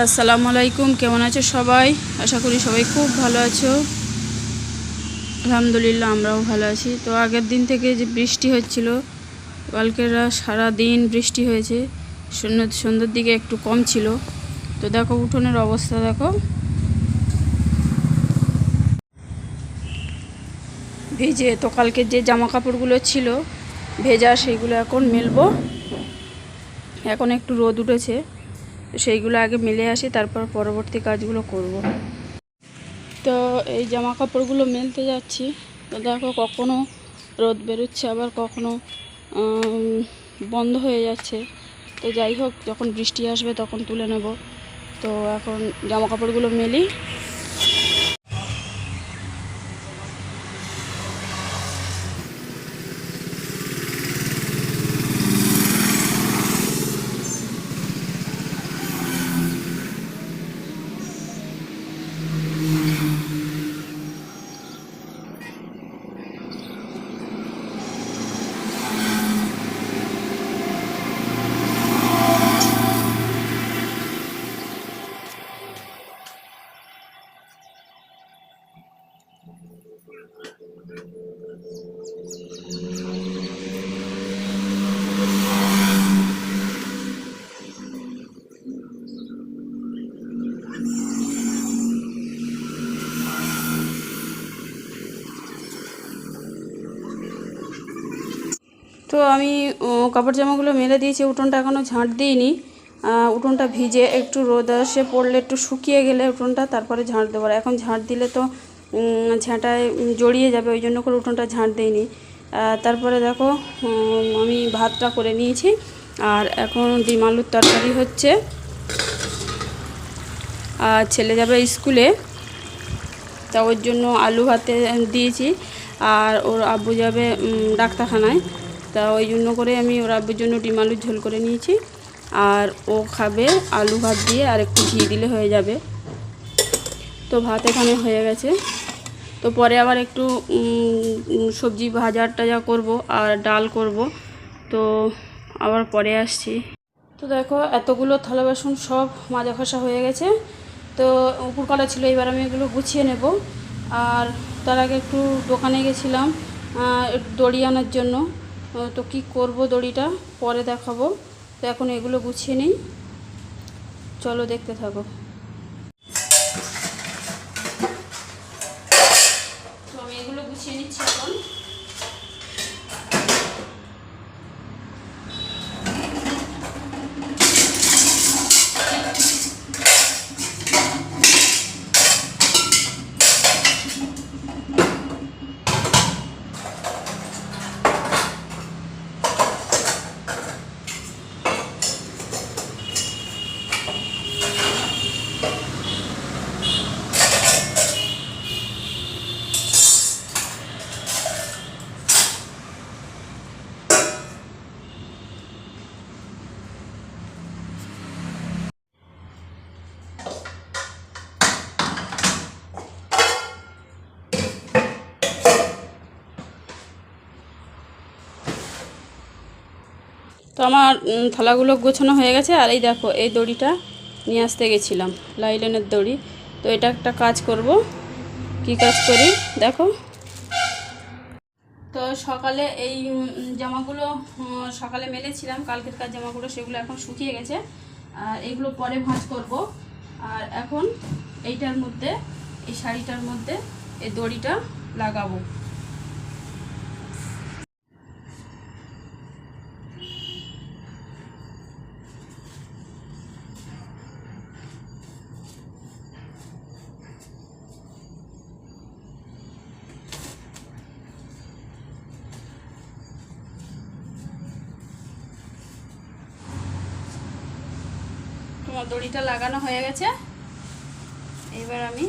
আসসালামু আলাইকুম, কেমন আছো সবাই? আশা করি সবাই খুব ভালো আছো। আলহামদুলিল্লাহ, আমরাও ভালো আছি। তো আগের দিন থেকে যে বৃষ্টি হচ্ছিল, কালকেরা সারা দিন বৃষ্টি হয়েছে। সন্ধ্যে, সন্ধ্যের দিকে একটু কম ছিল। তো দেখো, উঠোনের অবস্থা দেখো। ভেজে, তো কালকে যে জামা কাপড়গুলো ছিল, ভেজা সেইগুলো এখন মেলবো। এখন একটু রোদ উঠেছে। সেইগুলো আগে মিলে আসি, তারপর পরবর্তী কাজগুলো করব। তো এই জামা কাপড়গুলো মেলতে যাচ্ছি। তো দেখো কখনো রোদ বেরোচ্ছে, আবার কখনো বন্ধ হয়ে যাচ্ছে। তো যাই হোক, যখন বৃষ্টি আসবে তখন তুলে নেব। তো এখন জামা কাপড়গুলো মেলি। তো আমি কাপড় জামাগুলো মেলে দিয়েছি, উঠোনটা এখনও ঝাঁট দিইনি। উঠোনটা ভিজে একটু রোদ আসে, পড়লে একটু শুকিয়ে গেলে উঠোনটা, তারপরে ঝাঁট দেবো। এখন ঝাঁট দিলে তো ঝাঁটায় জড়িয়ে যাবে, ওই জন্য করে উঠোনটা ঝাঁট দিইনি। তারপরে দেখো আমি ভাতটা করে নিয়েছি, আর এখন ডিম আলুর তরকারি হচ্ছে। আর ছেলে যাবে স্কুলে, তা ওর জন্য আলু ভাতে দিয়েছি, আর ওর আব্বু যাবে ডাক্তারখানায়। তা ওই জন্য করে আমি ওর আব্বুর জন্য ডিম আলুর ঝোল করে নিয়েছি, আর ও খাবে আলু ভাত দিয়ে, আর একটু ঘি দিলে হয়ে যাবে। তো ভাত এখানে হয়ে গেছে। তো পরে আবার একটু সবজি ভাজা টাজা করব আর ডাল করব। তো আবার পরে আসছি। তো দেখো, এতগুলো থালা বাসন সব মাজা ঘষা হয়ে গেছে। তো উপর করা ছিল, এবার আমি এগুলো গুছিয়ে নেব। আর তার আগে একটু দোকানে গেছিলাম দড়ি আনার জন্য। তো কি করব দড়িটা, পরে দেখাবো। তো এখন এগুলো গুছিয়ে নিই। চলো দেখতে থাকো। তো আমার থালাগুলো গোছানো হয়ে গেছে, আর এই দেখো, এই দড়িটা নিয়ে আসতে গেছিলাম, লাইলেনের দড়ি। তো এটা একটা কাজ করব। কি কাজ করি? দেখো। তো সকালে এই জামাগুলো সকালে মেলেছিলাম, কালকের কাজ জামাগুলো, সেগুলো এখন শুকিয়ে গেছে। আর এগুলো পরে ভাঁজ করব। আর এখন এইটার মধ্যে, এই শাড়িটার মধ্যে, এই দড়িটা লাগাবো। দড়িটা লাগানো হয়ে গেছে। এবার আমি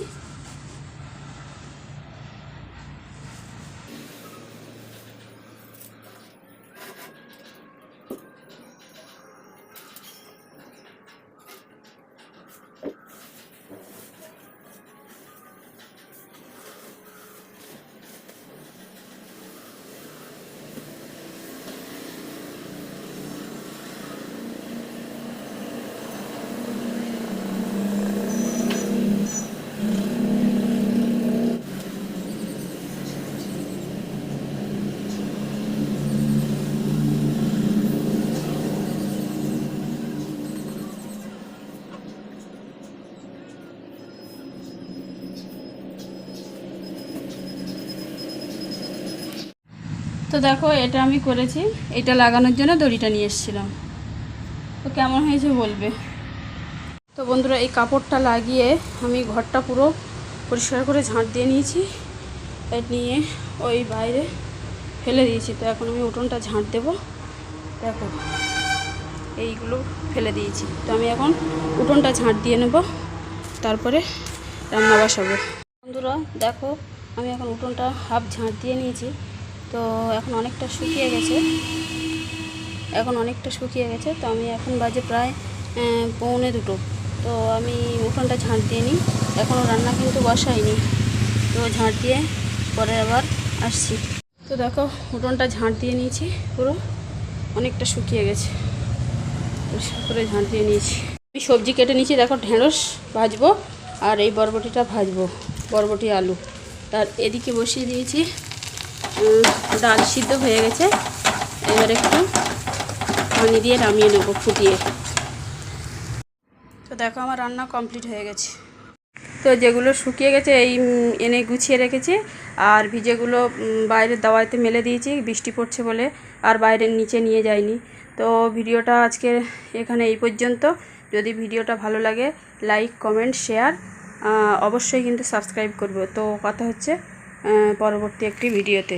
তো দেখো, এটা আমি করেছি। এটা লাগানোর জন্য দড়িটা নিয়ে এসেছিলাম। তো কেমন হয়েছে বলবে? তো বন্ধুরা, এই কাপড়টা লাগিয়ে আমি ঘরটা পুরো পরিষ্কার করে ঝাঁট দিয়ে নিয়েছি। নিয়ে ওই বাইরে ফেলে দিয়েছি। তো এখন আমি উঠোনটা ঝাঁট দেবো। দেখো, এইগুলো ফেলে দিয়েছি। তো আমি এখন উঠোনটা ঝাঁট দিয়ে নেব। তারপরে রান্না বসাবো। বন্ধুরা, দেখো, আমি এখন উঠোনটা হাফ ঝাঁট দিয়ে নিয়েছি। তো এখন অনেকটা শুকিয়ে গেছে। এখন অনেকটা শুকিয়ে গেছে, তো আমি এখন বাজে প্রায় পৌনে দুটো। তো আমি উঠোনটা ঝাঁট দিয়ে নিই। এখনও রান্না কিন্তু বসাইনি। তো ঝাঁট দিয়ে পরে আবার আসছি। তো দেখো, উঠোনটা ঝাঁট দিয়ে নিয়েছি পুরো। অনেকটা শুকিয়ে গেছে। করে ঝাঁট দিয়ে নিয়েছি। আমি সবজি কেটে নিয়েছি, দেখো, ঢেঁড়স ভাজবো আর এই বরবটিটা ভাজবো, বরবটি আলু। তার এদিকে বসিয়ে দিয়েছি ডাল সিদ্ধ হয়ে গেছে। এবার একটু পানি দিয়ে নামিয়ে নেব ফুটিয়ে। তো দেখো আমার রান্না কমপ্লিট হয়ে গেছে। তো যেগুলো শুকিয়ে গেছে, এই এনে গুছিয়ে রেখেছি। আর ভিজেগুলো বাইরের দাওয়াতে মেলে দিয়েছি, বৃষ্টি পড়ছে বলে, আর বাইরের নিচে নিয়ে যাইনি। তো ভিডিওটা আজকে এখানে এই পর্যন্ত। যদি ভিডিওটা ভালো লাগে, লাইক, কমেন্ট, শেয়ার অবশ্যই কিন্তু সাবস্ক্রাইব করবে। তো কথা হচ্ছে পরবর্তী একটি ভিডিওতে।